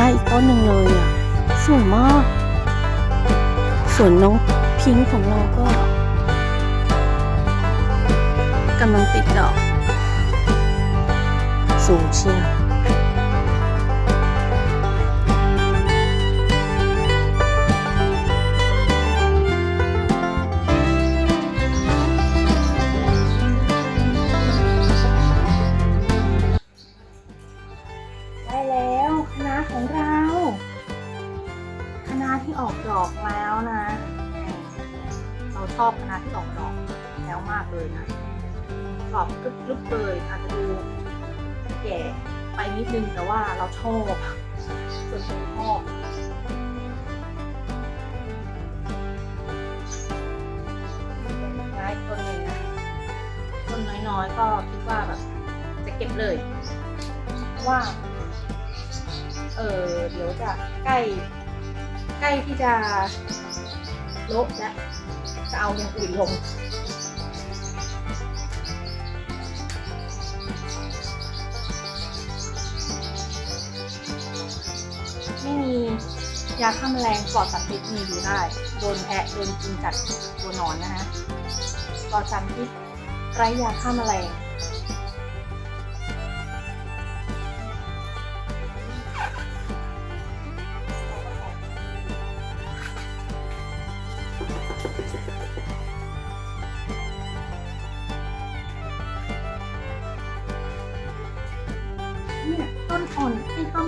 ได้อีกต้นหนึ่งเลยอะ สวยมาก ส่วนน้องพิงค์ของเราก็กำลังติดดอก สูงเชียว เลย ว่า เออเดี๋ยวจะใกล้ ใกล้ที่จะโละแล้วจะเอาอย่างอื่นลงไม่มียาฆ่าแมลงปลอดสารพิษมีอยู่ได้ โดนแพะโดนกินจากตัวนอนนะฮะปลอดสารพิษไร้ยาฆ่าแมลง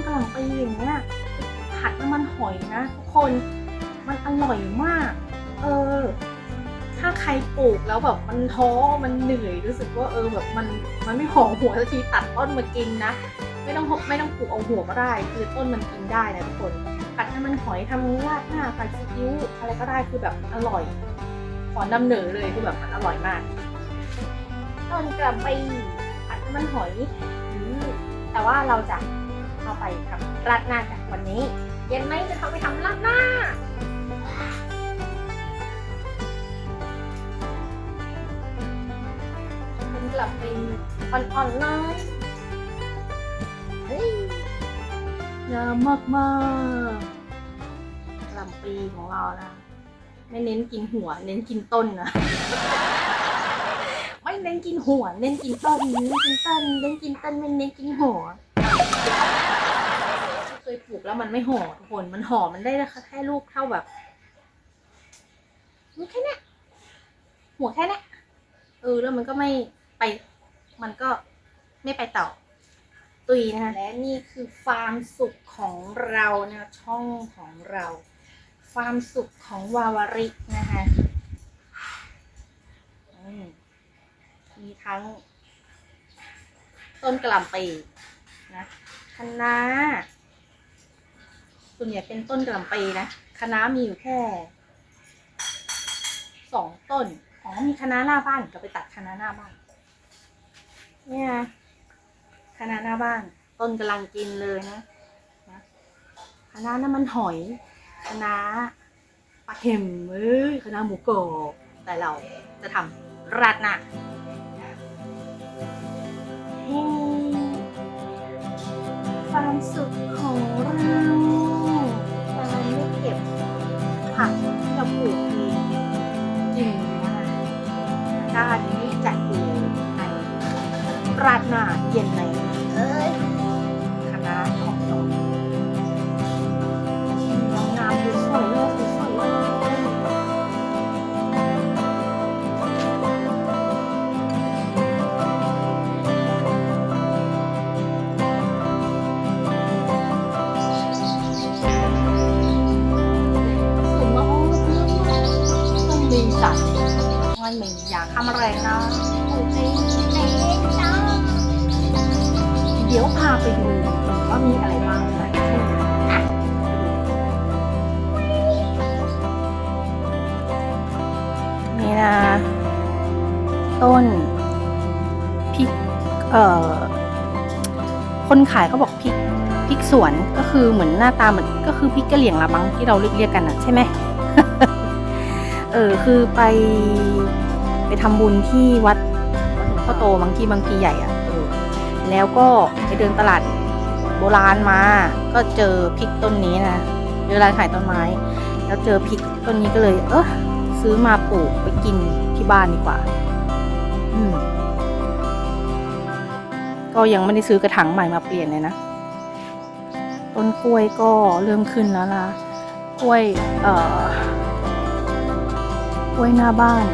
กำลังปีอย่างเงี้ยผัดน้ำมันหอยนะทุกคนมันอร่อยมาก เออ ถ้าใครปลูกแล้วแบบมันท้อมันเหนื่อยรู้สึกว่าเออแบบมันมันไม่หอมหัวสักทีตัดต้นมากินนะ ไม่ต้องไม่ต้องปลูกเอาหัวก็ได้ คือต้นมันกินได้นะทุกคนผัดน้ำมันหอยทำราดหน้าผัดซีอิ๊วอะไรก็ได้คือแบบอร่อยขอนำเหนอเลยคือแบบมันอร่อยมากต้นกระปีผัดน้ำมันหอยแต่ว่าเราจะ เอาไปทำราดหน้ากันวันนี้ เย็นไหมจะเข้าไปทำราดหน้าเป็นกลับเป็นอ่อนๆเลยเฮ้ยงามมากมากลับปีของเรานะ ไม่เน้นกินหัว เน้นกินต้นนะไม่เน้นกินหัว เน้นกินต้นเน้นกินต้นเน้นกินต้นไม่เน้นกินหัว ยปลูกแล้วมันไม่ห่อทุกคนมันห่อมันได้แค่ลูกเท่าแบบแค่เนี้ยหัวแค่เนี้ยเออแล้วมันก็ไม่ไป มันก็ไม่ไปต่อ ตุยนะคะและนี่คือฟาร์มสุขของเรานะช่องของเราฟาร์มสุขของวาวารินะคะมมีทั้ง ต้นกระหล่ำปีนะคะน้า ส่วนใหญ่เป็นต้นกระหล่ำปีนะคะน้ามีอยู่แค่สองต้น อ๋อ มีคะน้าหน้าบ้านก็ไปตัดคะน้าหน้าบ้าน เนี่ยคะน้าหน้าบ้าน ต้นกำลังกินเลยนะนะคะน้าน้ำมันหอยคะน้าปลาเค็มเอ้ยคะน้าหมูกรอบแต่เราจะทำราดหน้าให้ความสุข ชาตินี้จะอยู่ในราดหน้าเย็นใน เดี๋ยวพาไปดูว่ามีอะไรบ้างนะนี่นะ ต้นพริกเอ่อคนขายเขาบอกพริกพริกสวนก็คือเหมือนหน้าตาเหมือนก็คือพริกกะเหรี่ยงละมั้งที่เราเรียกกันนะใช่ไหมเออคือไปไปทำบุญที่วัดวัดหลวงพ่อโตบางทีบางทีใหญ่อะ แล้วก็ไปเดินตลาดโบราณมา ก็เจอพริกต้นนี้นะเจอร้านขายต้นไม้ แล้วเจอพริกต้นนี้ก็เลย เออซื้อมาปลูกไปกินที่บ้านดีกว่า อืม ก็ยังไม่ได้ซื้อกระถางใหม่มาเปลี่ยนเลยนะ ต้นกล้วยก็เริ่มขึ้นแล้วล่ะ กล้วย เอ่อ กล้วยหน้าบ้าน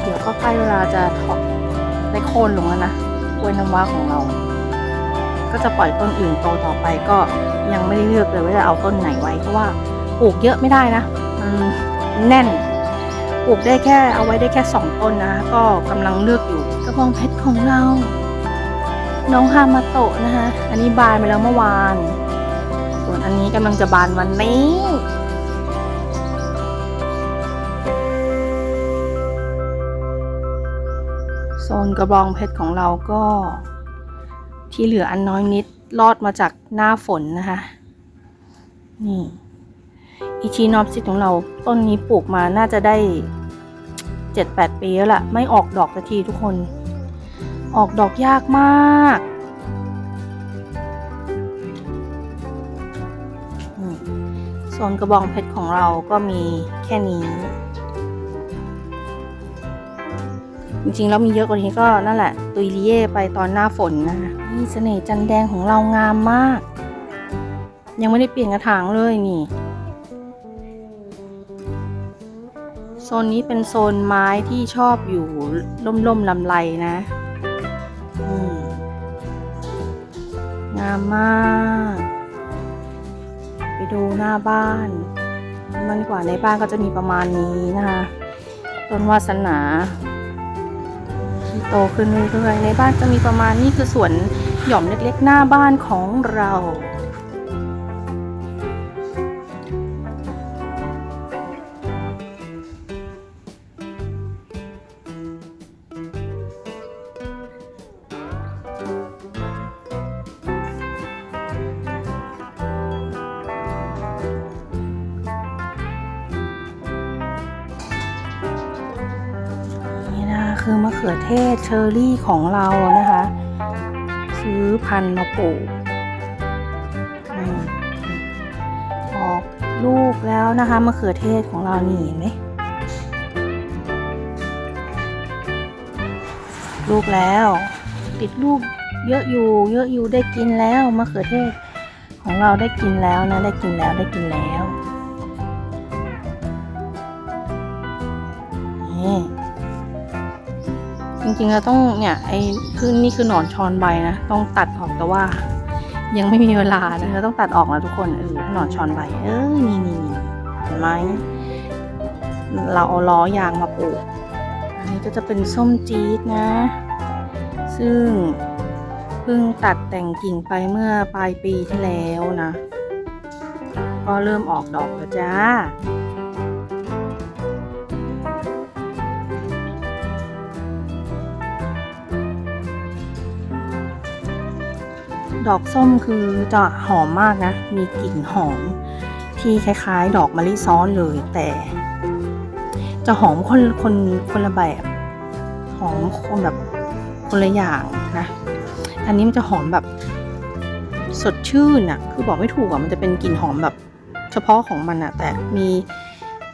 เดี๋ยวก็ใกล้เวลาจะถอก ได้โค่นลงแล้วนะกล้วยน้ำว้าของเรา ก็จะปล่อยต้นอื่นโตต่อไปก็ยังไม่ได้เลือกเลยว่าจะเอาต้นไหนไว้เพราะว่าปลูกเยอะไม่ได้นะมันแน่นปลูกได้แค่เอาไว้ได้แค่สองต้นนะ ก็กำลังเลือกอยู่กระบองเพชรของเรา น้องฮามาโตะนะคะอันนี้บานไปแล้วเมื่อวาน ส่วนอันนี้กำลังจะบานวันนี้ นกระบองเพชรของเราก็ ที่เหลืออันน้อยนิดรอดมาจากหน้าฝนนะคะ นี่อีชีนอปซิตของเราต้นนี้ปลูกมาน่าจะได้เจ็ดแปดปีแล้วล่ะ ไม่ออกดอกสักทีทุกคน ออกดอกยากมากอืมโซนกระบองเพชรของเราก็มีแค่นี้ จริงๆแล้วมีเยอะกว่านี้ก็นั่นแหละ ตุยเลีเย่ไปตอนหน้าฝนนะคะนี่เสน่ห์จันแดงของเรางามมาก ยังไม่ได้เปลี่ยนกระถางเลยนี่โซนนี้เป็นโซนไม้ที่ชอบอยู่ล่มๆลำไรนะงามมาก ไปดูหน้าบ้าน มันกว่าในบ้านก็จะมีประมาณนี้นะคะต้นวาสนา โตขึ้นเรื่อยๆในบ้านจะมีประมาณนี้คือสวนหย่อมเล็กๆหน้าบ้านของเรา คือมะเขือเทศเชอร์รี่ของเรานะคะ ซื้อพันธุ์มาปลูกออกลูกแล้วนะคะมะเขือเทศของเรานี่เห็นไหมลูกแล้ว ติดลูกเยอะอยู่ เยอะอยู่ได้กินแล้วมะเขือเทศของเราได้กินแล้วนะได้กินแล้วได้กินแล้วนี่ ริงๆเราต้องเนี่ยไอ้คือนี่คือหนอนชอนใบนะ ต้องตัดออกแต่ว่า ยังไม่มีเวลานะเราต้องตัดออกนะทุกคนเออหนอนชอนใบ เออนี่นี่นี่เห็นไหมเราเอาล้อยางมาปลูกอันนี้ก็จะเป็นส้มจี๊ดนะ ซึ่งเพิ่งตัดแต่งกิ่งไปเมื่อปลายปีที่แล้วนะ ก็เริ่มออกดอกแล้วจ้า ดอกส้มคือจะหอมมากนะ มีกลิ่นหอม ที่คล้ายๆ ดอกมะลิซ้อนเลย แต่ จะหอมคนคนคนละแบบ หอมคนแบบคนละอย่างนะ อันนี้มันจะหอมแบบสดชื่นอะคือบอกไม่ถูกอะมันจะเป็นกลิ่นหอมแบบ เฉพาะของมันอะแต่มี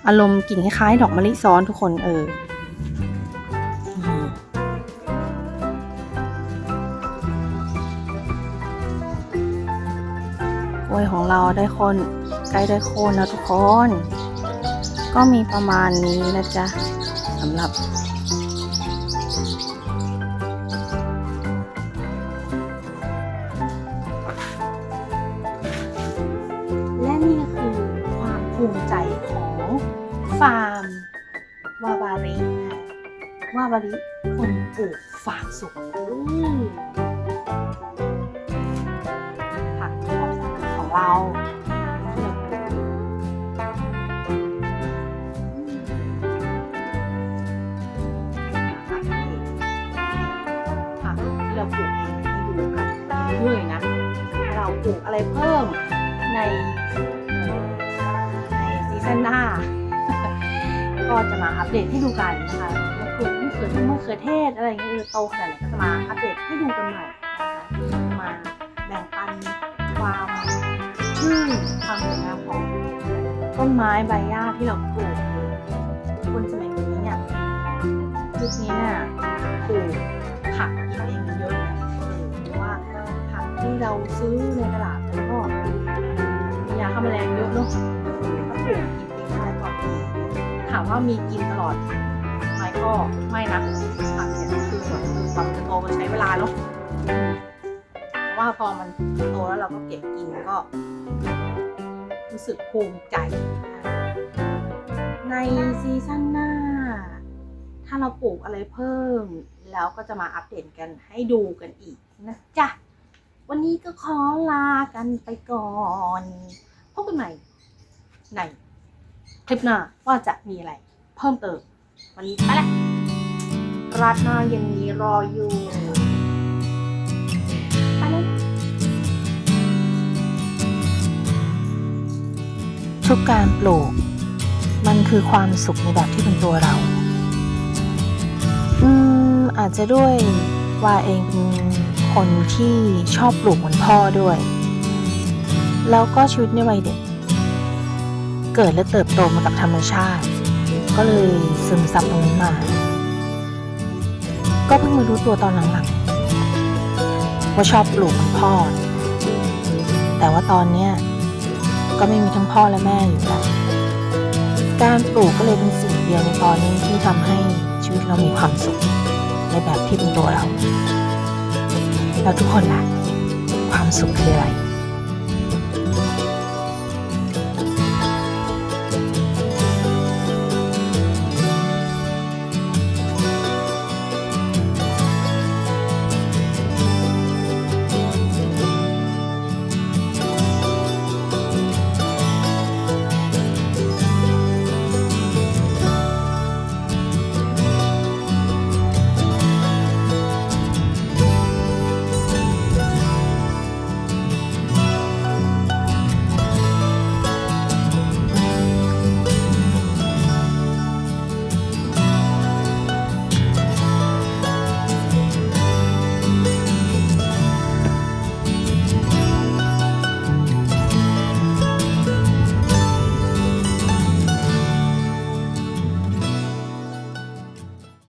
อารมณ์กลิ่นคล้ายๆ ดอกมะลิซ้อนทุกคนเออ วยของเราได้คนใกล้ได้โคนแล้วทุกคน ก็มีประมาณนี้นะจ๊ะสำหรับและนี่ก็คือความภูมิใจของฟาร์มวาบาริค่ะวาบาริคนปลูกฝากสุข ผักที่เราปลูกเองให้ดูกันเรื่อยนะ เราปลูกอะไรเพิ่มในในซีซั่นหน้า ก็จะมาอัปเดตให้ดูกันนะคะมะเขือมะเขือมะเขือเทศอะไรเงี้ยโตขนาดไหนก็จะมาอัปเดตให้ดูกันใหม่ ความสวยงามของต้นไม้ใบหญ้าที่เราปลูกคนสมัยนี้เนี่ยยุคนี้เนี่ยปลูกผักกินเองเยอะนะเออเพราะว่าผักที่เราซื้อในตลาดมันก็มียาฆ่าแมลงเยอะเนาะถ้าปลูกกินเองได้ก็ดีถามว่ามีกินตลอดไหมก็ไม่นะผักเนี่ยคือแบบคือความจะโตมันใช้เวลาเนาะ ว่าพอมันโตแล้วเราก็เก็บกินก็ รู้สึกภูมิใจ ในซีซั่นหน้า ถ้าเราปลูกอะไรเพิ่ม แล้วก็จะมาอัปเดตกันให้ดูกันอีกนะจ๊ะ วันนี้ก็ขอลากันไปก่อนพบกันใหม่ในคลิปหน้าว่าจะมีอะไรเพิ่มเติมวันนี้ไปละราดหน้าย็นนี้รออยู่ ทุกการปลูก มันคือความสุขในแบบที่เป็นตัวเรา อืม อาจจะด้วยว่าเองเป็นคนที่ชอบปลูกเหมือนพ่อด้วย แล้วก็ชีวิตในวัยเด็ก เกิดและเติบโตมากับธรรมชาติ ก็เลยซึมซับตรงนี้มา ก็เพิ่งมารู้ตัวตอนหลังๆว่าชอบปลูกเหมือนพ่อ แต่ว่าตอนเนี้ย ก็ไม่มีทั้งพ่อและแม่อยู่แล้วการปลูกก็เลยเป็นสิ่งเดียวในตอนนี้ที่ทำให้ชีวิตเรามีความสุขในแบบที่เป็นตัวเราแล้วทุกคนล่ะความสุขคืออะไร